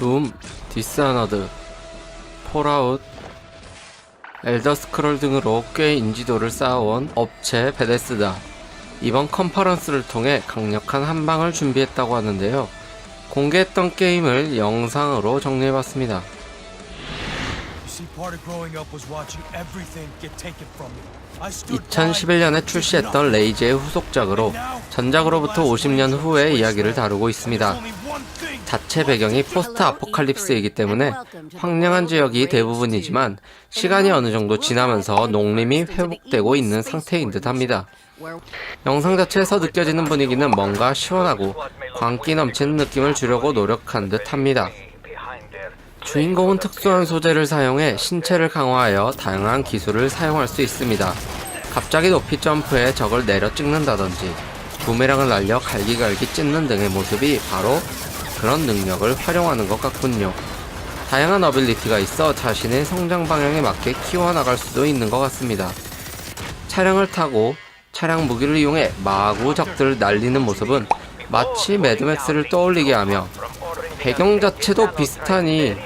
둠, 디스아너드, 폴아웃, 엘더 스크롤 등으로 꽤 인지도를 쌓아온 업체 베데스다. 이번 컨퍼런스를 통해 강력한 한방을 준비했다고 하는데요. 공개했던 게임을 영상으로 정리해봤습니다. See, part of growing up was watching everything get taken from me. I stood 2011년에 출시했던 레이즈의 후속작으로 전작으로부터 50년 후의 이야기를 다루고 있습니다. 자체 배경이 포스트 아포칼립스이기 때문에 황량한 지역이 대부분이지만 시간이 어느 정도 지나면서 농림이 회복되고 있는 상태인 듯 합니다. 영상 자체에서 느껴지는 분위기는 뭔가 시원하고 광기 넘치는 느낌을 주려고 노력한 듯 합니다. 주인공은 특수한 소재를 사용해 신체를 강화하여 다양한 기술을 사용할 수 있습니다. 갑자기 높이 점프해 적을 내려 찍는다든지 부메랑을 날려 갈기갈기 찢는 등의 모습이 바로 그런 능력을 활용하는 것 같군요. 다양한 어빌리티가 있어 자신의 성장 방향에 맞게 키워나갈 수도 있는 것 같습니다. 차량을 타고 차량 무기를 이용해 마구 적들을 날리는 모습은 마치 매드맥스를 떠올리게 하며 배경 자체도 비슷하니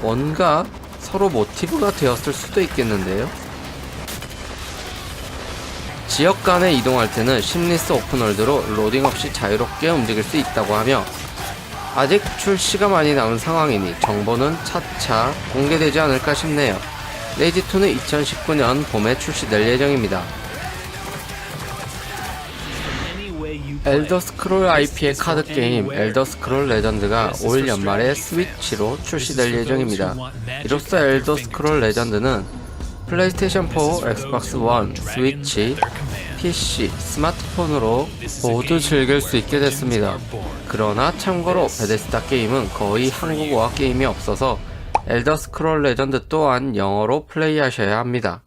뭔가 서로 모티브가 되었을 수도 있겠는데요. 지역 간에 이동할 때는 심리스 오픈월드로 로딩 없이 자유롭게 움직일 수 있다고 하며 아직 출시가 많이 남은 상황이니 정보는 차차 공개되지 않을까 싶네요. 레이지2는 2019년 봄에 출시될 예정입니다. 엘더 스크롤 IP의 카드 게임 엘더 스크롤 레전드가 올 연말에 스위치로 출시될 예정입니다. 이로써 엘더 스크롤 레전드는 플레이스테이션 4, 엑스박스 1, 스위치, PC, 스마트폰으로 모두 즐길 수 있게 됐습니다. 그러나 참고로 베데스다 게임은 거의 한국어화 게임이 없어서 엘더 스크롤 레전드 또한 영어로 플레이하셔야 합니다.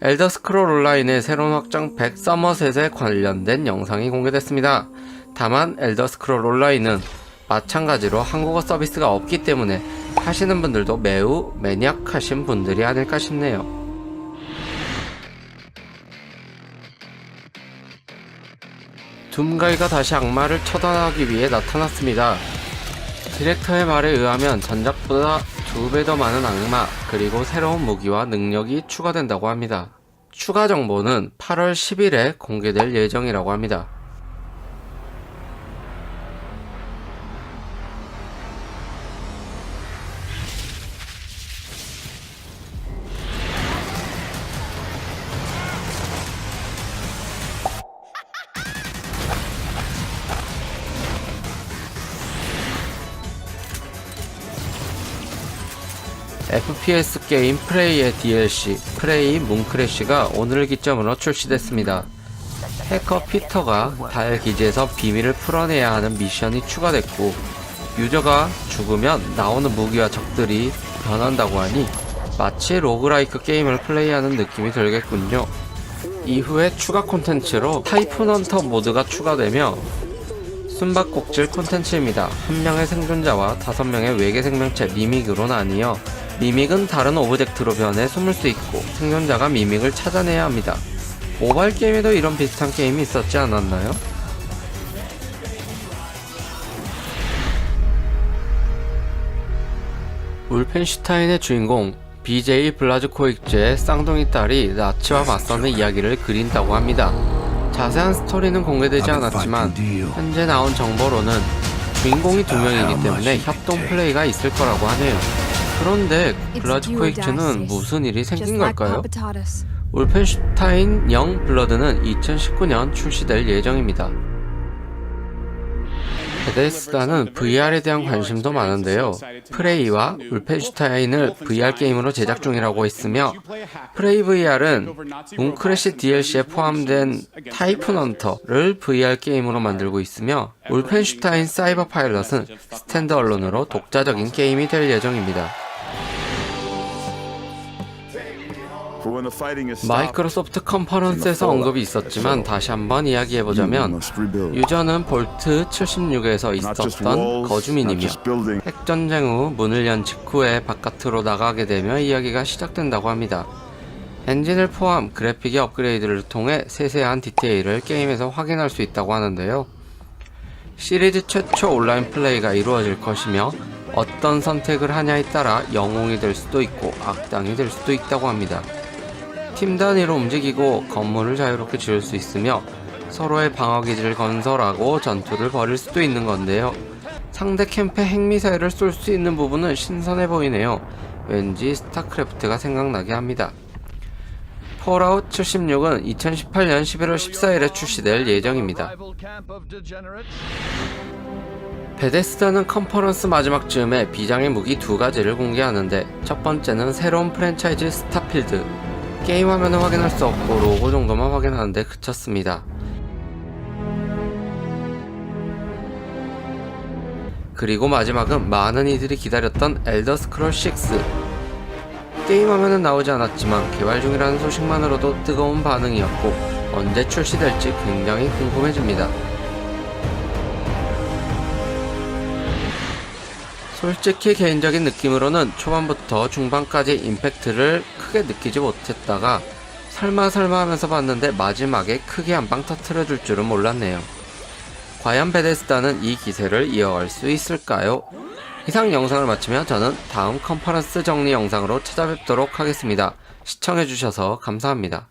엘더 스크롤 온라인의 새로운 확장 100 서머셋에 관련된 영상이 공개됐습니다. 다만 엘더 스크롤 온라인은 마찬가지로 한국어 서비스가 없기 때문에 하시는 분들도 매우 매니악하신 분들이 아닐까 싶네요. 둠가이가 다시 악마를 처단하기 위해 나타났습니다. 디렉터의 말에 의하면 전작보다 두 배 더 많은 악마, 그리고 새로운 무기와 능력이 추가된다고 합니다. 추가 정보는 8월 10일에 공개될 예정이라고 합니다. FPS 게임 프레이의 DLC, 프레이 문크래쉬가 오늘을 기점으로 출시됐습니다. 해커 피터가 달 기지에서 비밀을 풀어내야 하는 미션이 추가됐고, 유저가 죽으면 나오는 무기와 적들이 변한다고 하니 마치 로그라이크 게임을 플레이하는 느낌이 들겠군요. 이후에 추가 콘텐츠로 타이푼 헌터 모드가 추가되며 숨바꼭질 콘텐츠입니다. 한 명의 생존자와 다섯 명의 외계 생명체 미믹으로 나뉘어 미믹은 다른 오브젝트로 변해 숨을 수 있고 생존자가 미믹을 찾아내야 합니다. 모바일 게임에도 이런 비슷한 게임이 있었지 않았나요? 울펜슈타인의 주인공 BJ 블라즈코익즈의 쌍둥이 딸이 나치와 맞서는 이야기를 그린다고 합니다. 자세한 스토리는 공개되지 않았지만 현재 나온 정보로는 주인공이 두 명이기 때문에 협동 플레이가 있을 거라고 하네요. 그런데 블라즈코익즈는 무슨 일이 생긴 걸까요? 울펜슈타인 영 블러드는 2019년 출시될 예정입니다. 베데스다는 VR에 대한 관심도 많은데요. 프레이와 울펜슈타인을 VR 게임으로 제작 중이라고 했으며 프레이 VR은 뭉크래시 DLC에 포함된 타이푼 헌터를 VR 게임으로 만들고 있으며 울펜슈타인 사이버 파일럿은 스탠드얼론으로 독자적인 게임이 될 예정입니다. 마이크로소프트 컨퍼런스에서 언급이 있었지만 다시 한번 이야기해보자면 유저는 볼트 76에서 있었던 거주민이며 핵전쟁 후 문을 연 직후에 바깥으로 나가게 되며 이야기가 시작된다고 합니다. 엔진을 포함 그래픽의 업그레이드를 통해 세세한 디테일을 게임에서 확인할 수 있다고 하는데요. 시리즈 최초 온라인 플레이가 이루어질 것이며 어떤 선택을 하냐에 따라 영웅이 될 수도 있고 악당이 될 수도 있다고 합니다. 팀 단위로 움직이고 건물을 자유롭게 지을 수 있으며 서로의 방어 기지를 건설하고 전투를 벌일 수도 있는 건데요. 상대 캠프에 핵미사일을 쏠 수 있는 부분은 신선해 보이네요. 왠지 스타크래프트가 생각나게 합니다. 폴아웃 76은 2018년 11월 14일에 출시될 예정입니다. 베데스다는 컨퍼런스 마지막 즈음에 비장의 무기 두 가지를 공개하는데 첫 번째는 새로운 프랜차이즈 스타필드 게임 화면은 확인할 수 없고 로고 정도만 확인하는데 그쳤습니다. 그리고 마지막은 많은 이들이 기다렸던 엘더 스크롤 6 게임 화면은 나오지 않았지만 개발 중이라는 소식만으로도 뜨거운 반응이었고 언제 출시될지 굉장히 궁금해집니다. 솔직히 개인적인 느낌으로는 초반부터 중반까지 임팩트를 크게 느끼지 못했다가 설마 설마 하면서 봤는데 마지막에 크게 한 방 터트려 줄 줄은 몰랐네요. 과연 베데스다는 이 기세를 이어갈 수 있을까요? 이상 영상을 마치면 저는 다음 컨퍼런스 정리 영상으로 찾아뵙도록 하겠습니다. 시청해주셔서 감사합니다.